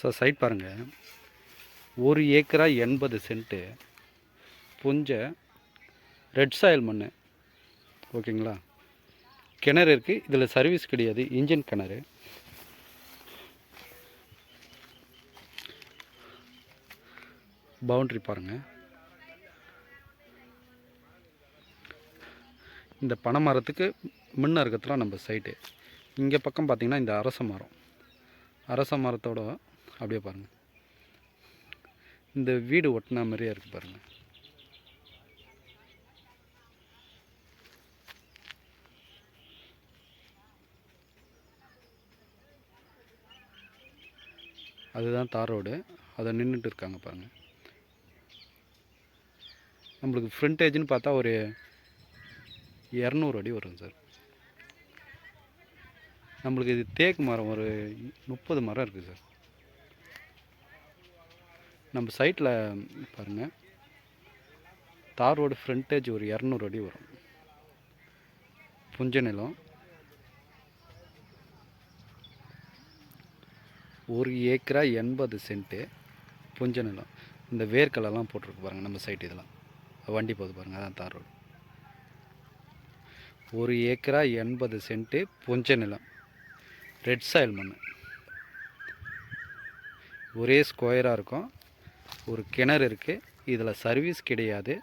Sir side பாருங்கள் ஒரு ஏக்கரா எண்பது சென்ட்டு. புஞ்ச ரெட் சாயல் மண் ஓகேங்களா? கிணறு இருக்குது இதில் சர்வீஸ் கிடையாது. இன்ஜின் கிணறு. பவுண்ட்ரி பாருங்கள் இந்த பனை மரத்துக்கு முன்ன இருக்கிறதுலாம் நம்ம சைட்டு இங்கே பக்கம் பார்த்திங்கன்னா இந்த அரச மரம். அரச மரத்தோட அப்படியே பாருங்கள் இந்த வீடு ஒட்டினா மாதிரியே இருக்குது பாருங்கள் அதுதான் தார் ரோடு. அதை நின்றுட்டு இருக்காங்க பாருங்கள் நம்மளுக்கு ஃப்ரண்டேஜ்னு பார்த்தா ஒரு இரநூறு அடி வரும் சார். நம்மளுக்கு இது தேக்கு மரம் ஒரு முப்பது மரம் இருக்குது சார். நம்ம சைட்டில் பாருங்கள் தார் ரோடு ஃப்ரண்டேஜ் ஒரு இரநூறு அடி வரும். புஞ்ச நிலம். ஒரு ஏக்கரா எண்பது சென்ட்டு புஞ்ச நிலம். இந்த வேர்க்கலெல்லாம் போட்டிருக்கு பாருங்கள் நம்ம சைட் இதெல்லாம் வண்டி போகுது பாருங்கள் அதான் தார் ரோடு. ஒரு ஏக்கரா எண்பது சென்ட்டு புஞ்ச நிலம். ரெட் சாயில் மண் ஒரே ஸ்கொயராக இருக்கும். ஒரு கிணறு இருக்குது இதில் சர்வீஸ் கிடையாது.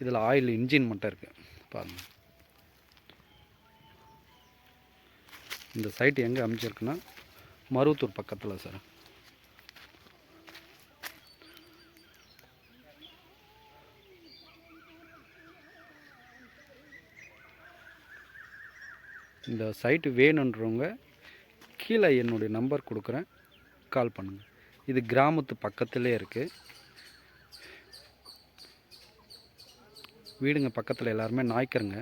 இதில் ஆயில் இன்ஜின் மட்டும் இருக்குது பாருங்கள் இந்த சைட் எங்கே அமைச்சிருக்குன்னா மருவத்தூர் பக்கத்தில் சார் இந்த சைட்டு வேணுன்றவங்க கீழே என்னுடைய நம்பர் கொடுக்குறேன். கால் பண்ணுங்கள் இது கிராமத்து பக்கத்திலே இருக்குது வீடுங்க பக்கத்தில் எல்லாருமே நாய்க்கருங்க.